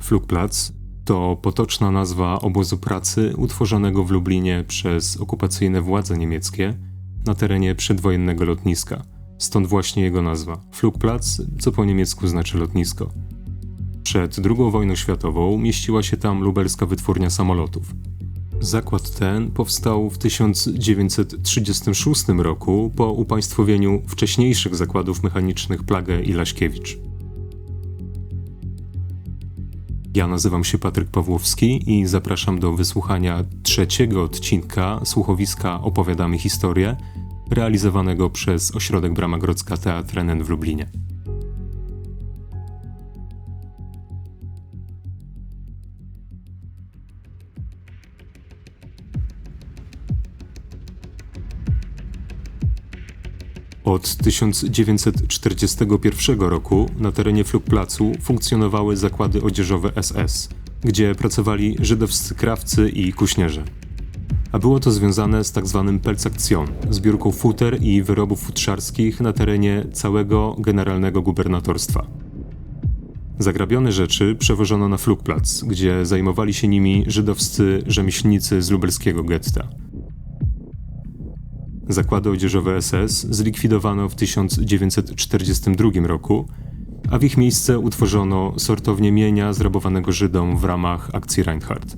Flugplatz to potoczna nazwa obozu pracy utworzonego w Lublinie przez okupacyjne władze niemieckie na terenie przedwojennego lotniska. Stąd właśnie jego nazwa. Flugplatz, co po niemiecku znaczy lotnisko. Przed II wojną światową mieściła się tam lubelska wytwórnia samolotów. Zakład ten powstał w 1936 roku po upaństwowieniu wcześniejszych zakładów mechanicznych Plagę i Laśkiewicz. Ja nazywam się Patryk Pawłowski i zapraszam do wysłuchania trzeciego odcinka słuchowiska Opowiadamy historię, realizowanego przez Ośrodek Brama Grodzka Teatr NN w Lublinie. Od 1941 roku na terenie Flugplacu funkcjonowały zakłady odzieżowe SS, gdzie pracowali żydowscy krawcy i kuśnierze. A było to związane z tzw. Tak Pelzaktion, zbiórką futer i wyrobów futrzarskich na terenie całego generalnego gubernatorstwa. Zagrabione rzeczy przewożono na Flugplatz, gdzie zajmowali się nimi żydowscy rzemieślnicy z lubelskiego getta. Zakłady odzieżowe SS zlikwidowano w 1942 roku, a w ich miejsce utworzono sortownię mienia zrabowanego Żydom w ramach akcji Reinhardt.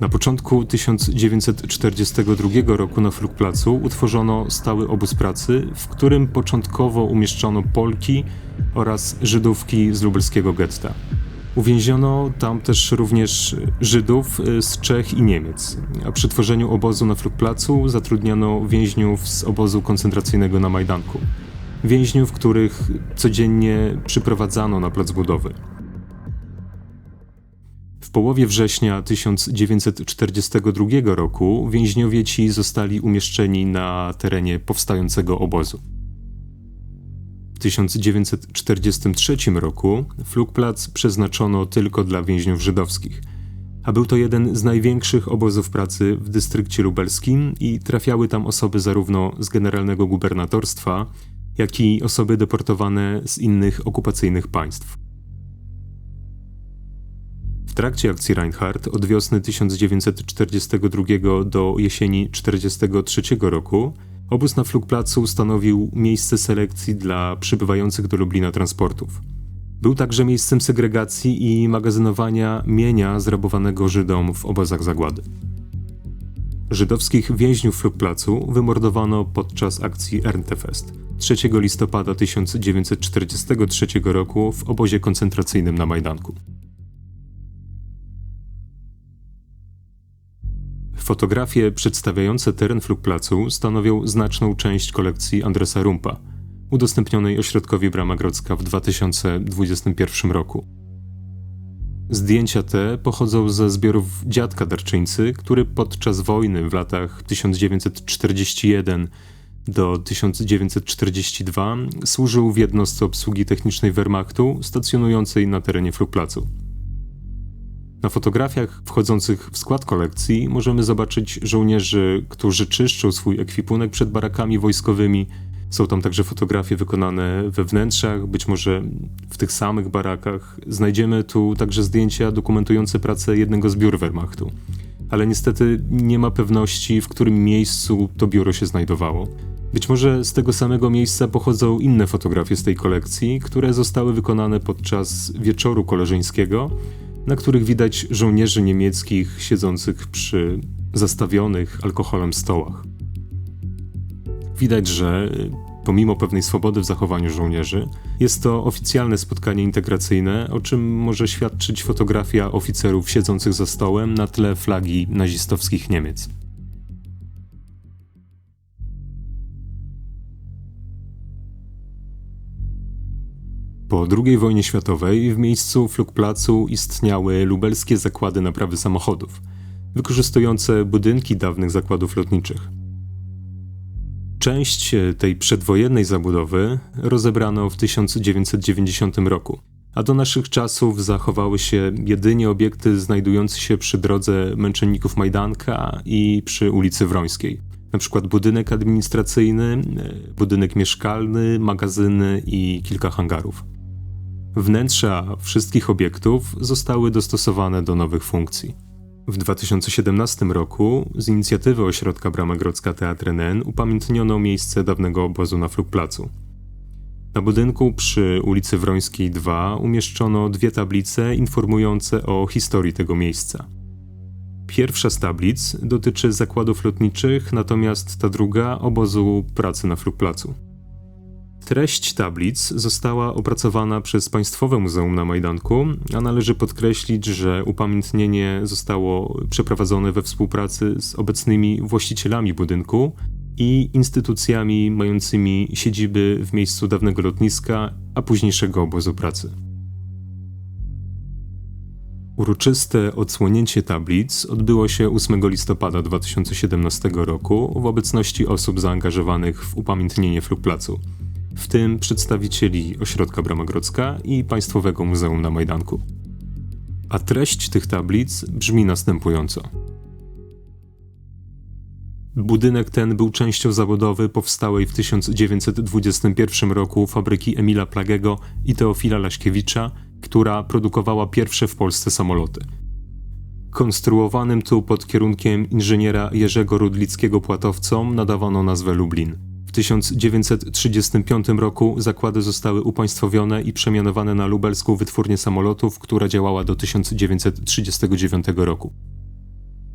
Na początku 1942 roku na Flugplacu utworzono stały obóz pracy, w którym początkowo umieszczono Polki oraz Żydówki z lubelskiego getta. Uwięziono tam też również Żydów y, z Czech i Niemiec, a przy tworzeniu obozu na Flugplacu zatrudniano więźniów z obozu koncentracyjnego na Majdanku. Więźniów, których codziennie przyprowadzano na plac budowy. W połowie września 1942 roku więźniowie ci zostali umieszczeni na terenie powstającego obozu. 1943 roku Flugplatz przeznaczono tylko dla więźniów żydowskich, a był to jeden z największych obozów pracy w dystrykcie lubelskim i trafiały tam osoby zarówno z generalnego gubernatorstwa, jak i osoby deportowane z innych okupacyjnych państw. W trakcie akcji Reinhardt od wiosny 1942 do jesieni 1943 roku Obóz na Flugplacu stanowił miejsce selekcji dla przybywających do Lublina transportów. Był także miejscem segregacji i magazynowania mienia zrabowanego Żydom w obozach zagłady. Żydowskich więźniów Flugplacu wymordowano podczas akcji Erntefest 3 listopada 1943 roku w obozie koncentracyjnym na Majdanku. Fotografie przedstawiające teren Flugplacu stanowią znaczną część kolekcji Andresa Rumpa, udostępnionej ośrodkowi Brama Grodzka w 2021 roku. Zdjęcia te pochodzą ze zbiorów dziadka darczyńcy, który podczas wojny w latach 1941 do 1942 służył w jednostce obsługi technicznej Wehrmachtu stacjonującej na terenie Flugplacu. Na fotografiach wchodzących w skład kolekcji możemy zobaczyć żołnierzy, którzy czyszczą swój ekwipunek przed barakami wojskowymi. Są tam także fotografie wykonane we wnętrzach, być może w tych samych barakach. Znajdziemy tu także zdjęcia dokumentujące pracę jednego z biur Wehrmachtu. Ale niestety nie ma pewności, w którym miejscu to biuro się znajdowało. Być może z tego samego miejsca pochodzą inne fotografie z tej kolekcji, które zostały wykonane podczas wieczoru koleżeńskiego, na których widać żołnierzy niemieckich siedzących przy zastawionych alkoholem stołach. Widać, że pomimo pewnej swobody w zachowaniu żołnierzy, jest to oficjalne spotkanie integracyjne, o czym może świadczyć fotografia oficerów siedzących za stołem na tle flagi nazistowskich Niemiec. Po II wojnie światowej w miejscu Flugplacu istniały lubelskie zakłady naprawy samochodów, wykorzystujące budynki dawnych zakładów lotniczych. Część tej przedwojennej zabudowy rozebrano w 1990 roku, a do naszych czasów zachowały się jedynie obiekty znajdujące się przy drodze Męczenników Majdanka i przy ulicy Wrońskiej. Na przykład budynek administracyjny, budynek mieszkalny, magazyny i kilka hangarów. Wnętrza wszystkich obiektów zostały dostosowane do nowych funkcji. W 2017 roku z inicjatywy ośrodka Brama Grodzka Teatr NN upamiętniono miejsce dawnego obozu na Flugplacu. Na budynku przy ulicy Wrońskiej 2 umieszczono dwie tablice informujące o historii tego miejsca. Pierwsza z tablic dotyczy zakładów lotniczych, natomiast ta druga obozu pracy na Flugplacu. Treść tablic została opracowana przez Państwowe Muzeum na Majdanku, a należy podkreślić, że upamiętnienie zostało przeprowadzone we współpracy z obecnymi właścicielami budynku i instytucjami mającymi siedziby w miejscu dawnego lotniska, a późniejszego obozu pracy. Uroczyste odsłonięcie tablic odbyło się 8 listopada 2017 roku w obecności osób zaangażowanych w upamiętnienie Flugplacu, w tym przedstawicieli Ośrodka Brama Grodzka i Państwowego Muzeum na Majdanku. A treść tych tablic brzmi następująco. Budynek ten był częścią zawodowy powstałej w 1921 roku fabryki Emila Plagego i Teofila Laśkiewicza, która produkowała pierwsze w Polsce samoloty. Konstruowanym tu pod kierunkiem inżyniera Jerzego Rudlickiego Płatowcom nadawano nazwę Lublin. W 1935 roku zakłady zostały upaństwowione i przemianowane na lubelską wytwórnię samolotów, która działała do 1939 roku.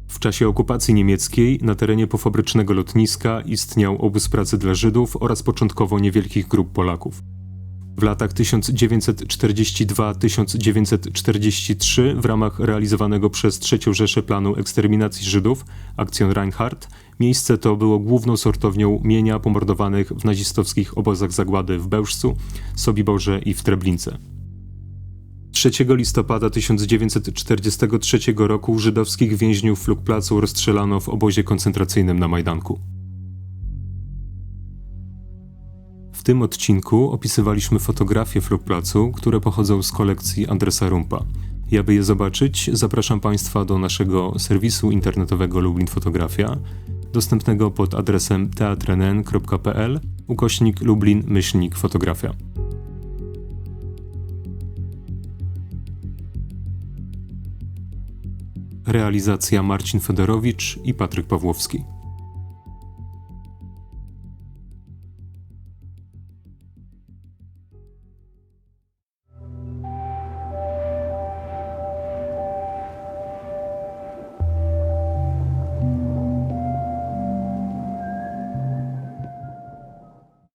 W czasie okupacji niemieckiej na terenie pofabrycznego lotniska istniał obóz pracy dla Żydów oraz początkowo niewielkich grup Polaków. W latach 1942-1943 w ramach realizowanego przez III Rzeszę planu eksterminacji Żydów, Akcjon Reinhardt, miejsce to było główną sortownią mienia pomordowanych w nazistowskich obozach zagłady w Bełżcu, Sobiborze i w Treblince. 3 listopada 1943 roku żydowskich więźniów Flugplacu rozstrzelano w obozie koncentracyjnym na Majdanku. W tym odcinku opisywaliśmy fotografie Flugplacu, które pochodzą z kolekcji Andresa Rumpa. I aby je zobaczyć, zapraszam Państwa do naszego serwisu internetowego Lublin Fotografia, dostępnego pod adresem teatrenen.pl ukośnik Lublin myślnik fotografia. Realizacja Marcin Fedorowicz i Patryk Pawłowski.